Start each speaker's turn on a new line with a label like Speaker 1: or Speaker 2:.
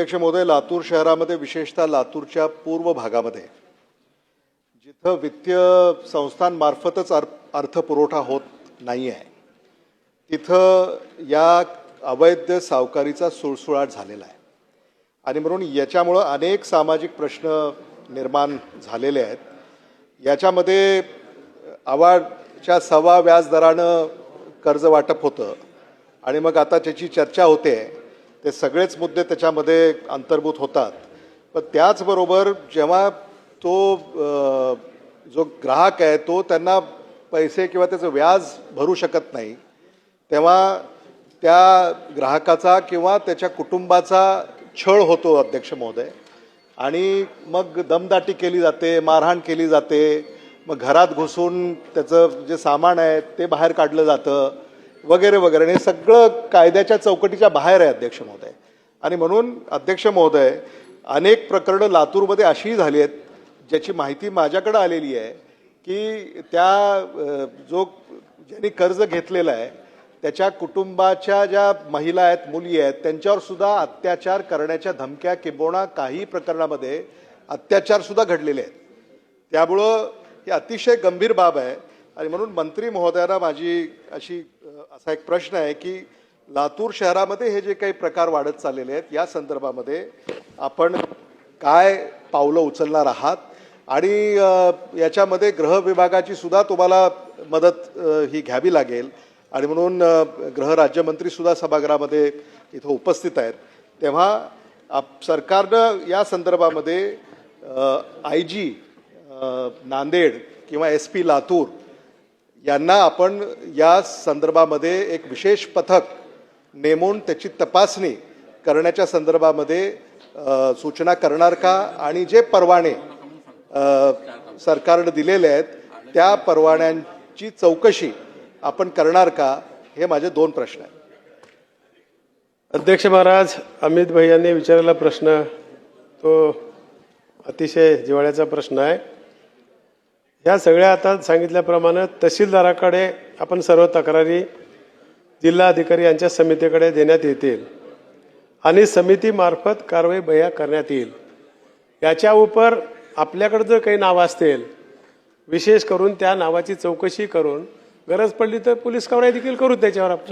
Speaker 1: अध्यक्ष महोदय लातूर शहरामध्ये विशेषतः लातूरच्या पूर्व भागामध्ये जिथं वित्तीय संस्थांमार्फतच अर अर्थपुरवठा होत नाही आहे तिथं या अवैध सावकारीचा सुळसुळाट झालेला आहे. आणि म्हणून याच्यामुळं अनेक सामाजिक प्रश्न निर्माण झालेले आहेत. याच्यामध्ये आवाडच्या सव्वा व्याजदरानं कर्ज वाटप होतं. आणि मग आता त्याची चर्चा होते ते सगळेच मुद्दे त्याच्यामध्ये अंतर्भूत होतात. पण त्याचबरोबर जेव्हा तो जो ग्राहक आहे तो त्यांना पैसे किंवा त्याचं व्याज भरू शकत नाही तेव्हा त्या ग्राहकाचा किंवा त्याच्या कुटुंबाचा छळ होतो अध्यक्ष महोदय. आणि मग दमदाटी केली जाते मारहाण केली जाते मग घरात घुसून त्याचं जे सामान आहे ते बाहेर काढलं जातं. वगैरे वगैरे. आणि हे सगळं कायद्याच्या चौकटीच्या बाहेर आहे अध्यक्ष महोदय. आणि म्हणून अध्यक्ष महोदय अनेक प्रकरणं लातूरमध्ये अशीही झाली आहेत ज्याची माहिती माझ्याकडे आलेली आहे की त्या जो ज्यांनी कर्ज घेतलेला आहे त्याच्या कुटुंबाच्या ज्या महिला आहेत मुली आहेत त्यांच्यावर सुद्धा अत्याचार करण्याच्या धमक्या किंबोणा काही प्रकरणामध्ये अत्याचार सुद्धा घडलेले आहेत. त्यामुळं ही अतिशय गंभीर बाब आहे. आणि म्हणून मंत्री महोदयांना माझी अशी असा एक प्रश्न आहे की लातूर शहरामध्ये हे जे काही प्रकार वाढत चाललेले आहेत या संदर्भामध्ये आपण काय पावलं उचलणार आहात? आणि याच्यामध्ये गृह विभागाची सुद्धा तुम्हाला मदत ही घ्यावी लागेल. आणि म्हणून गृह राज्यमंत्री सुद्धा सभागृहामध्ये इथं उपस्थित आहेत. तेव्हा आप सरकारनं या संदर्भामध्ये आय जी नांदेड किंवा एस पी लातूर यांना आपण या संदर्भामध्ये एक विशेष पथक नेमून त्याची तपासणी करण्याच्या संदर्भामध्ये सूचना करणार का? आणि जे परवाने सरकारनं दिलेले आहेत त्या परवान्यांची चौकशी आपण करणार का? हे माझे दोन प्रश्न आहेत.
Speaker 2: अध्यक्ष महाराज अमित भैयांनी विचारलेला प्रश्न तो अतिशय जिव्हाळ्याचा प्रश्न आहे. ह्या सगळ्या आता सांगितल्याप्रमाणे तहसीलदाराकडे आपण सर्व तक्रारी जिल्हा अधिकारी यांच्या समितीकडे देण्यात येतील आणि समितीमार्फत कारवाई बह्या करण्यात येईल. याच्या उपर आपल्याकडे जर काही नावं असतील विशेष करून त्या नावाची चौकशी करून गरज पडली तर पोलीस कारवाई देखील करू त्याच्यावर आपण.